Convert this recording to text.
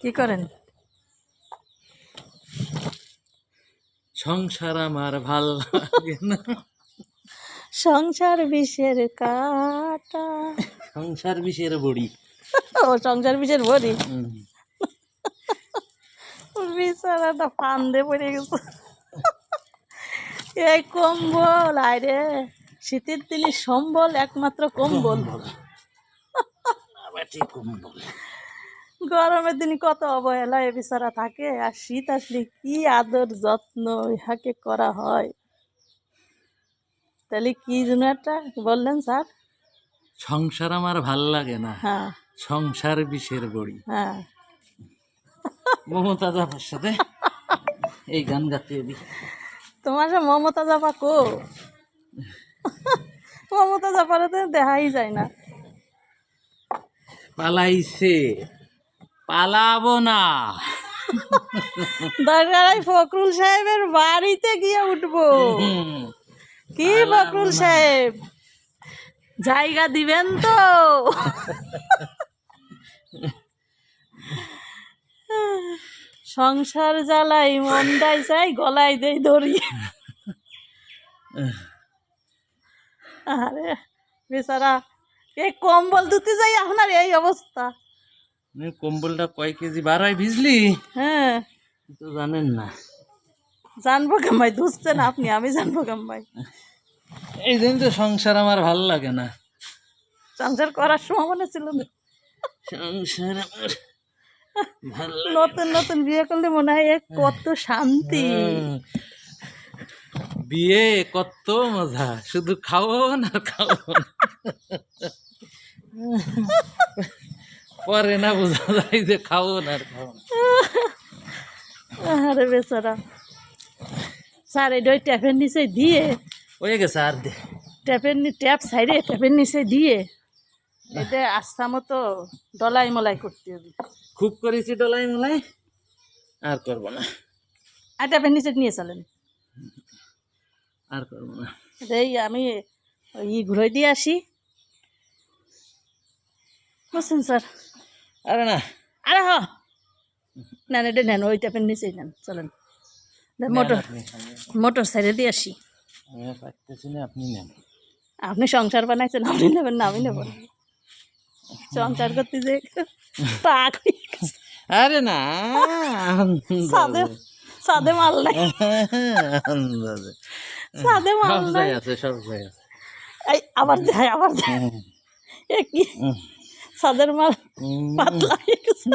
কি করেন? সংসার আমার ভালো লাগে না। সংসার বিষের কাটা। সংসার বিষের বড়ি। ও সংসার বিষের। বিছানাটা ফান্দে পড়ে গেছে। এই কম্বল আরে শীতের দিনে সম্বল একমাত্র কম্বল। কম্বল? গরমের দিনে কত অবহেলা এ বিছানা থাকে আর শীত আসলে কি আদর যত্ন ইহাকে করা হয়? তাহলে কি যেন একটা বললেন স্যার? সংসার আমার ভালো লাগে না। হ্যাঁ। সংসার বিষের বড়ি হ্যাঁ। মমতা জাফার সাথে এই গান গাতে দি। তোমার সে মমতা জাপা কো মমতা জাপারে তো দেখাই যায় না। পালাইছে। পালাবো না। দরকার ফখরুল সাহেবের বাড়িতে গিয়ে উঠবো। কি ফখরুল সাহেব? জায়গা দিবেন তো। সংসার জ্বালাই মন্দাই চাই গলায় দেই দড়ি। আরে বেচারা এই কম্বল ধুতে যাই আপনার এই অবস্থা। এ কম্বলটা কয় কেজি বাড়াই ভিজলি? হ্যাঁ। তো জানেন না। জানব কামাই ধুচ্ছেন আপনি আমি জানব কামাই এই জন্য তো সংসার আমার ভালো লাগে না। সংসার করার সময় মনে ছিল না। সংসার আমার ভালো নতুন নতুন বিয়ে করলে মনে হয় কত শান্তি। বিয়ে কত মজা শুধু খাওন না খাওন পরে না বোঝা যায় যে আর খাওন আরে বেচারা। স্যার এটা ওই ট্যাপের নিচে দিয়ে হয়ে গেছে আর দে। ট্যাপের নি ট্যাপ সাইডে ট্যাপের নিচে দিয়ে এটা আস্থা মতো ডলাই মলাই করতে হবে। খুব করেছি ডলাই মলাই আর করব না। আর ট্যাপের নিচে নিয়ে চলেন। আর করব না। এই আমি ই ঘুরে দিয়ে আসি। বুঝছেন স্যার। আরে না। আরে হ। নেন এটা নেন ওই ট্যাপের নিচেই নেন চলেন। মোটর মোটর সাইডে দিয়ে আসি। না আপনি নেন। আপনি সংসার বানাইছেন আপনি নেবেন না আমি নেব সংসার করতে যে আরে না সাদে সাদে মাল নাই। সাদে মাল নাই। আছে সব আছে। এই আবার দেয় আবার হুম, এ কি? সাদের মাল পাতলা হয়ে গেছে।